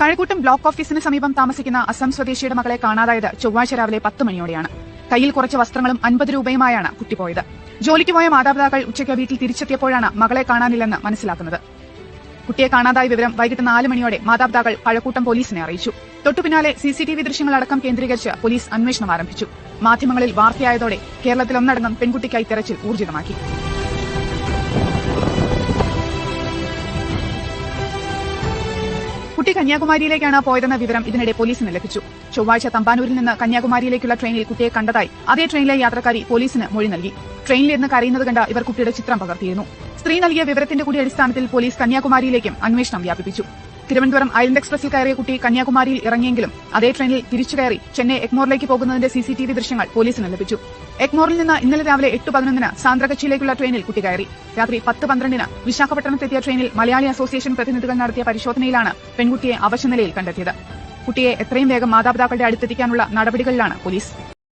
Kazhakkoottam block ഓഫീസിന് സമീപം താമസിക്കുന്ന അസം സ്വദേശിയുടെ മകളെ കാണാതായത് ചൊവ്വാഴ്ച രാവിലെ പത്ത് മണിയോടെയാണ്. കയ്യിൽ കുറച്ച് വസ്ത്രങ്ങളും അൻപത് രൂപയുമായാണ് കുട്ടി പോയത് ജോലിക്ക് പോയ മാതാപിതാക്കൾ ഉച്ചയ്ക്ക് വീട്ടിൽ തിരിച്ചെത്തിയപ്പോഴാണ് മകളെ കാണാനില്ലെന്ന് മനസ്സിലാക്കുന്നത്. കുട്ടിയെ കാണാതായ വിവരം വൈകിട്ട് നാല് മണിയോടെ മാതാപിതാക്കൾ കഴക്കൂട്ടം പോലീസിനെ അറിയിച്ചു. തൊട്ടുപിന്നാലെ സിസിടിവി ദൃശ്യങ്ങളടക്കം കേന്ദ്രീകരിച്ച് പോലീസ് അന്വേഷണം ആരംഭിച്ചു. മാധ്യമങ്ങളിൽ വാർത്തയായതോടെ കേരളത്തിലൊന്നടങ്കം പെൺകുട്ടിക്കായി തെരച്ചിൽ ഊർജിതമാക്കി. കുട്ടി കന്യാകുമാരിയിലേക്കാണ് പോയതെന്ന വിവരം ഇതിനിടെ പോലീസിന് ലഭിച്ചു. ചൊവ്വാഴ്ച തമ്പാനൂരിൽ നിന്ന് കന്യാകുമാരിയിലേക്കുള്ള ട്രെയിനിൽ കുട്ടിയെ കണ്ടതായി അതേ ട്രെയിനിലെ യാത്രക്കാരി പോലീസിന് മൊഴി നൽകി. ട്രെയിനിലിരുന്ന് കരയുന്നത് കണ്ട ഇവർ കുട്ടിയുടെ ചിത്രം പകർത്തിയിരുന്നു. സ്ത്രീ നൽകിയ വിവരത്തിന്റെ കൂടി അടിസ്ഥാനത്തിൽ പോലീസ് കന്യാകുമാരിയിലേക്കും അന്വേഷണം വ്യാപിപ്പിച്ചു. തിരുവനന്തപുരം ഐലൻഡ് എക്സ്പ്രസിൽ കയറിയ കുട്ടി കന്യാകുമാരിയിൽ ഇറങ്ങിയെങ്കിലും അതേ ട്രെയിനിൽ തിരിച്ചു കയറി ചെന്നൈ എഗ്മോറിലേക്ക് പോകുന്നതിന്റെ സിസിടിവി ദൃശ്യങ്ങൾ പോലീസിന് ലഭിച്ചു. എഗ്മോറിൽ നിന്ന് ഇന്നലെ രാവിലെ എട്ട് പതിനൊന്നിന് സാന്ദ്രകച്ചിയിലേക്കുള്ള ട്രെയിനിൽ കുട്ടി കയറി. രാത്രി പത്ത് പന്ത്രണ്ടിന് വിശാഖപട്ടണത്തെത്തിയ ട്രെയിനിൽ മലയാളി അസോസിയേഷൻ പ്രതിനിധികൾ നടത്തിയ പരിശോധനയിലാണ് പെൺകുട്ടിയെ അവശനിലയിൽ കണ്ടെത്തിയത്. കുട്ടിയെ എത്രയും വേഗം മാതാപിതാക്കളുടെ അടുത്തെത്തിക്കാനുള്ള നടപടികളിലാണ് പോലീസ്.